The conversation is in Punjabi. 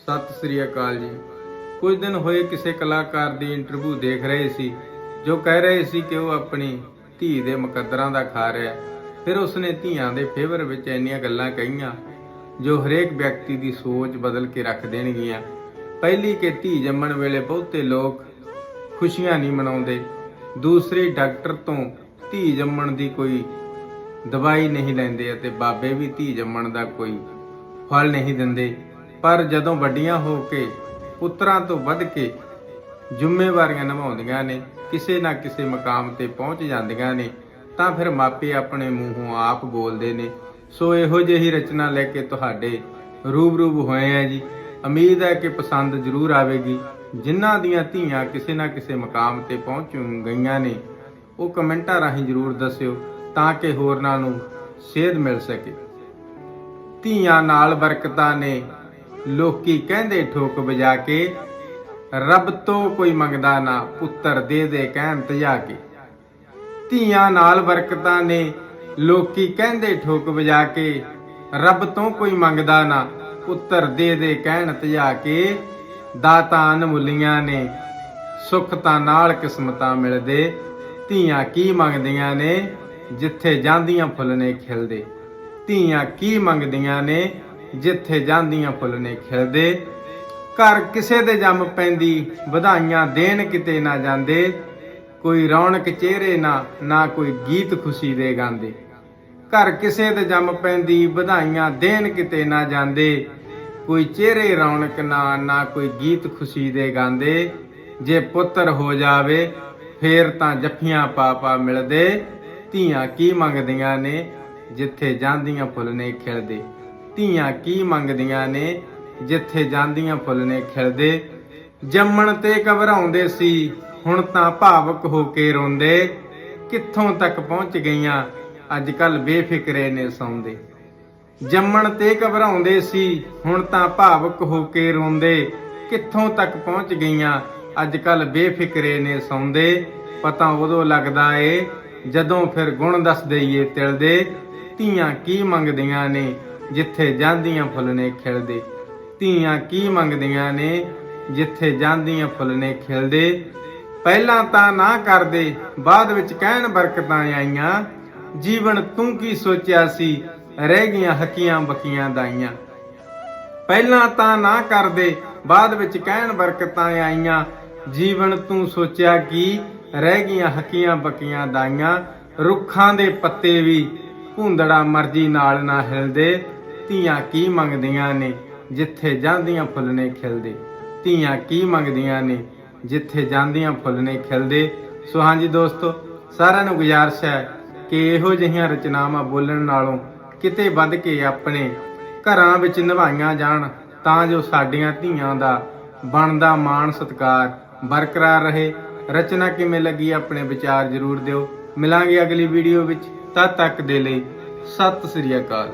ਸਤਿ ਸ੍ਰੀ ਅਕਾਲ ਜੀ। ਕੁਝ ਦਿਨ ਹੋਏ ਕਿਸੇ ਕਲਾਕਾਰ ਦੀ ਇੰਟਰਵਿਊ ਦੇਖ ਰਹੇ ਸੀ, ਜੋ ਕਹਿ ਰਹੇ ਸੀ ਕਿ ਉਹ ਆਪਣੀ ਧੀ ਦੇ ਮੁਕੱਦਰਾਂ ਦਾ ਖਾ ਰਿਹਾ ਫਿਰ ਉਸਨੇ ਧੀਆਂ ਦੇ ਫੇਵਰ ਵਿੱਚ ਇੰਨੀਆਂ ਗੱਲਾਂ ਕਹੀਆਂ, ਜੋ ਹਰੇਕ ਵਿਅਕਤੀ ਦੀ ਸੋਚ ਬਦਲ ਕੇ ਰੱਖ ਦੇਣਗੀਆਂ। ਪਹਿਲੀ ਕਿ ਧੀ ਜੰਮਣ ਵੇਲੇ ਬਹੁਤੇ ਲੋਕ ਖੁਸ਼ੀਆਂ ਨਹੀਂ ਮਨਾਉਂਦੇ। ਦੂਸਰੀ, ਡਾਕਟਰ ਤੋਂ ਧੀ ਜੰਮਣ ਦੀ ਕੋਈ ਦਵਾਈ ਨਹੀਂ ਲੈਂਦੇ ਅਤੇ ਬਾਬੇ ਵੀ ਧੀ ਜੰਮਣ ਦਾ ਕੋਈ ਫਲ ਨਹੀਂ ਦਿੰਦੇ। ਪਰ ਜਦੋਂ ਵੱਡੀਆਂ ਹੋ ਕੇ ਪੁੱਤਰਾਂ ਤੋਂ ਵੱਧ ਕੇ ਜ਼ਿੰਮੇਵਾਰੀਆਂ ਨਿਭਾਉਂਦੀਆਂ ਨੇ, ਕਿਸੇ ਨਾ ਕਿਸੇ ਮਕਾਮ ਤੇ ਪਹੁੰਚ ਜਾਂਦੀਆਂ ਨੇ, ਤਾਂ ਫਿਰ ਮਾਪੇ ਆਪਣੇ ਮੂੰਹੋਂ ਆਪ ਬੋਲਦੇ ਨੇ, ਸੋ ਇਹੋ ਜਿਹੀ ਰਚਨਾ ਲੈ ਕੇ ਤੁਹਾਡੇ ਰੂਬਰੂ ਹੋਏ ਆ ਜੀ। ਉਮੀਦ ਹੈ ਕਿ ਪਸੰਦ ਜ਼ਰੂਰ ਆਵੇਗੀ। ਜਿਨ੍ਹਾਂ ਦੀਆਂ ਧੀਆਂ ਕਿਸੇ ਨਾ ਕਿਸੇ ਮਕਾਮ ਤੇ ਪਹੁੰਚ ਗਈਆਂ ਨੇ, ਉਹ ਕਮੈਂਟਾਂ ਰਾਹੀਂ ਜ਼ਰੂਰ ਦੱਸਿਓ, ਤਾਂ ਕਿ ਹੋਰਨਾਂ ਨੂੰ ਸੇਧ ਮਿਲ ਸਕੇ। ਧੀਆਂ ਨਾਲ ਬਰਕਤਾਂ ਨੇ ਲੋਕੀ ਕਹਿੰਦੇ ਠੋਕ ਵਜਾ ਕੇ, ਰੱਬ ਤੋਂ ਕੋਈ ਮੰਗਦਾ ਨਾ, ਪੁੱਤਰ ਦੇ ਦੇ ਕਹਿਣ ਤਜਾ ਕੇ। ਧੀਆਂ ਨਾਲ ਬਰਕਤਾਂ ਨੇ, ਲੋਕੀ ਕਹਿੰਦੇ ਠੋਕ ਵਜਾ ਕੇ, ਰੱਬ ਤੋਂ ਕੋਈ ਮੰਗਦਾ ਨਾ, ਪੁੱਤਰ ਦੇ ਦੇ ਕਹਿਣ ਤਜਾ ਕੇ। ਦਾਤਾਂ ਅਨਮੁੱਲੀਆਂ ਨੇ, ਸੁੱਖ ਤਾਂ ਨਾਲ ਕਿਸਮਤਾਂ ਮਿਲਦੇ। ਧੀਆਂ ਕੀ ਮੰਗਦੀਆਂ ਨੇ? ਜਿੱਥੇ ਜਾਂਦੀਆਂ ਫੁੱਲ ਨੇ ਖਿਲਦੇ। ਧੀਆਂ ਕੀ ਮੰਗਦੀਆਂ ਨੇ? ਜਿੱਥੇ ਜਾਂਦੀਆਂ ਫੁੱਲ ਨੇ ਖਿਲਦੇ। ਘਰ ਕਿਸੇ ਦੇ ਜੰਮ ਪੈਂਦੀ, ਵਧਾਈਆਂ ਦੇਣ ਕਿਤੇ ਨਾ ਜਾਂਦੇ। ਕੋਈ ਰੌਣਕ ਚਿਹਰੇ ਨਾ ਨਾ ਕੋਈ ਗੀਤ ਖੁਸ਼ੀ ਦੇ ਗਾਉਂਦੇ। ਘਰ ਕਿਸੇ ਦੇ ਜੰਮ ਪੈਂਦੀ, ਵਧਾਈਆਂ ਦੇਣ ਕਿਤੇ ਨਾ ਜਾਂਦੇ। ਕੋਈ ਚਿਹਰੇ ਰੌਣਕ ਨਾ ਨਾ ਕੋਈ ਗੀਤ ਖੁਸ਼ੀ ਦੇ ਗਾਉਂਦੇ। ਜੇ ਪੁੱਤਰ ਹੋ ਜਾਵੇ, ਫੇਰ ਤਾਂ ਜੱਫੀਆਂ ਪਾਪਾ ਮਿਲਦੇ। ਧੀਆਂ ਕੀ ਮੰਗਦੀਆਂ ਨੇ, ਜਿੱਥੇ ਜਾਂਦੀਆਂ ਫੁੱਲ ਨੇ ਖਿਲਦੇ। ਧੀਆਂ ਕੀ ਮੰਗਦੀਆਂ ਨੇ? ਜਿੱਥੇ ਜਾਂਦੀਆਂ ਫੁੱਲ ਨੇ ਖਿਲਦੇ, ਜੰਮਣ ਤੇ ਘਬਰਾਉਂਦੇ ਸੀ, ਹੁਣ ਤਾਂ ਭਾਵਕ ਹੋ ਕੇ ਰੋਂਦੇ, ਕਿੱਥੋਂ ਤੱਕ ਪਹੁੰਚ ਗਈਆਂ? ਅੱਜ ਕੱਲ ਬੇਫਿਕਰੇ ਨੇ ਸੌਂਦੇ। ਜੰਮਣ ਤੇ ਘਬਰਾਉਂਦੇ ਸੀ, ਹੁਣ ਤਾਂ ਭਾਵਕ ਹੋ ਕੇ ਰੋਂਦੇ, ਕਿੱਥੋਂ ਤੱਕ ਪਹੁੰਚ ਗਈਆਂ? ਅੱਜ ਕੱਲ ਬੇਫਿਕਰੇ ਨੇ ਸੌਂਦੇ। ਪਤਾ ਉਦੋਂ ਲੱਗਦਾ ਏ, ਜਦੋਂ ਫਿਰ ਗੁਣ ਦੱਸ ਦਈਏ ਤਿਲ ਦੇ ਧੀਆਂ ਕੀ ਮੰਗਦੀਆਂ ਨੇ? ਜਿੱਥੇ ਜਾਂਦੀਆਂ ਫੁੱਲ ਨੇ ਖਿਲਦੇ। ਧੀਆਂ ਕੀ ਮੰਗਦੀਆਂ ਨੇ? ਜਿੱਥੇ ਜਾਂਦੀਆਂ ਫੁੱਲ ਨੇ ਖਿਲਦੇ। ਪਹਿਲਾਂ ਤਾਂ ਨਾ ਕਰਦੇ, ਬਾਅਦ ਵਿੱਚ ਕਹਿਣ ਬਰਕਤਾਂ ਆਈਆਂ। ਜੀਵਨ ਤੂੰ ਕੀ ਸੋਚਿਆ ਸੀ? ਰਹਿ ਗਈਆਂ ਹੱਕੀਆਂ ਬਕੀਆਂ ਦਾਈਆਂ। ਪਹਿਲਾਂ ਤਾਂ ਨਾ ਕਰਦੇ, ਬਾਅਦ ਵਿੱਚ ਕਹਿਣ ਬਰਕਤਾਂ ਆਈਆਂ। ਜੀਵਨ ਤੂੰ ਸੋਚਿਆ ਕੀ? ਰਹਿ ਗਈਆਂ ਹੱਕੀਆਂ ਬਕੀਆਂ ਦਾਈਆਂ। ਰੁੱਖਾਂ ਦੇ ਪੱਤੇ ਵੀ, ਭੁੰਦੜਾ ਮਰਜ਼ੀ ਨਾਲ ਨਾ ਹਿਲਦੇ। ਧੀਆਂ ਕੀ ਮੰਗਦੀਆਂ ਨੇ ਜਿੱਥੇ ਜਾਂਦੀਆਂ ਫੁੱਲ ਨੇ ਖਿਲਦੇ? ਧੀਆਂ ਕੀ ਮੰਗਦੀਆਂ ਨੇ ਜਿੱਥੇ ਜਾਂਦੀਆਂ ਫੁੱਲ ਨੇ ਖਿਲਦੇ? ਸੋ ਹਾਂਜੀ ਦੋਸਤੋ, ਸਾਰਿਆਂ ਨੂੰ ਗੁਜ਼ਾਰਿਸ਼ ਹੈ ਕਿ ਇਹੋ ਜਿਹੀਆਂ ਰਚਨਾਵਾਂ ਬੋਲਣ ਨਾਲੋਂ ਕਿਤੇ ਵੱਧ ਕੇ ਆਪਣੇ ਘਰਾਂ ਵਿੱਚ ਨਿਭਾਈਆਂ ਜਾਣ, ਤਾਂ ਜੋ ਸਾਡੀਆਂ ਧੀਆਂ ਦਾ ਬਣਦਾ ਮਾਣ ਸਤਿਕਾਰ ਬਰਕਰਾਰ ਰਹੇ। ਰਚਨਾ ਕਿਵੇਂ ਲੱਗੀ ਆਪਣੇ ਵਿਚਾਰ ਜ਼ਰੂਰ ਦਿਓ। ਮਿਲਾਂਗੇ ਅਗਲੀ ਵੀਡੀਓ ਵਿੱਚ। ਤਦ ਤੱਕ ਦੇ ਲਈ ਸਤਿ ਸ੍ਰੀ ਅਕਾਲ।